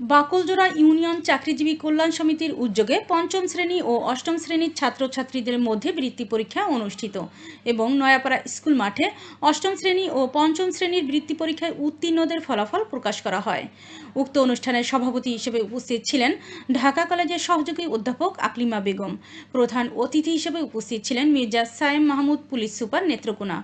Bakaljora union চাকরিজীবী কল্যাণ সমিতির উদ্যোগে পঞ্চম শ্রেণি ও অষ্টম শ্রেণির ছাত্রছাত্রীদের মধ্যে বৃত্তি পরীক্ষা অনুষ্ঠিত এবং নয়াপাড়া স্কুল মাঠে অষ্টম শ্রেণি ও পঞ্চম শ্রেণির বৃত্তি পরীক্ষায় উত্তীর্ণদের ফলাফল প্রকাশ করা হয়। উক্ত অনুষ্ঠানের সভাপতি হিসেবে উপস্থিত ছিলেন ঢাকা কলেজের সহযোগী অধ্যাপক আকলিমা বেগম, প্রধান অতিথি হিসেবে উপস্থিত ছিলেন মির্জা সায়েম মাহমুদ পুলিশ সুপার নেত্রকোনা,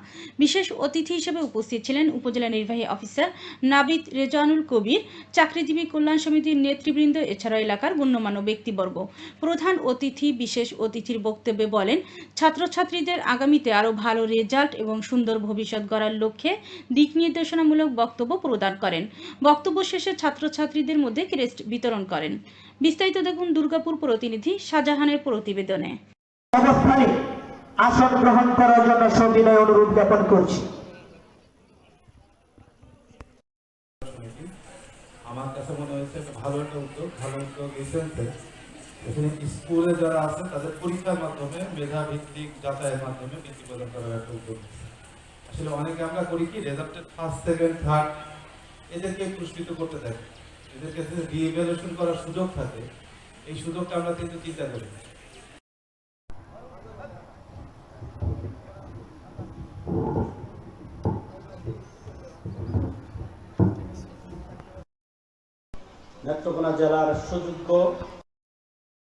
বিশেষ অতিথি হিসেবে উপস্থিত ছিলেন উপজেলা নির্বাহী অফিসার নাবিদ রেজানুল কবির, চাকরিজীবী কল্যাণ সমিতির নেতৃবৃন্দ এছাড়া এলাকার গণ্যমান্য ব্যক্তিবর্গ। প্রধান অতিথি, বিশেষ অতিথির বক্তব্যে বলেন, ছাত্রছাত্রীদের আগামীতে আরও ভালো রেজাল্ট এবং সুন্দর ভবিষ্যৎ গড়ার লক্ষ্যে দিক নির্দেশনামূলক বক্তব্য প্রদান করেন। বক্তব্য শেষে ছাত্রছাত্রীদের মধ্যে ক্রেস্ট বিতরণ করেন। বিস্তারিত দেখুন দুর্গাপুর প্রতিনিধি শাহজাহানের প্রতিবেদনে। আসন গ্রহণ করার জন্য সবিনয় অনুরোধ জ্ঞাপন করছি। আমার কাছে মনে হয়েছে একটা ভালো একটা উদ্যোগ, ভালো উদ্যোগ সেন্সে এখানে স্কুলে যারা আছে তাদের পরীক্ষার মাধ্যমে মেধা ভিত্তিক যাচাইয়ের মাধ্যমে বৃত্তি প্রদান করার একটা উদ্যোগ আসলে অনেকে আমরা করি কি রেজাল্টের ফার্স্ট সেকেন্ড থার্ড এদেরকে পুরস্কৃত করতে থাকি এদেরকে রিভ্যালুয়েশন করার সুযোগ থাকে। এই সুযোগটা আমরা কিন্তু চিন্তা করি না। নেত্রকোনা জেলার সুযোগ্য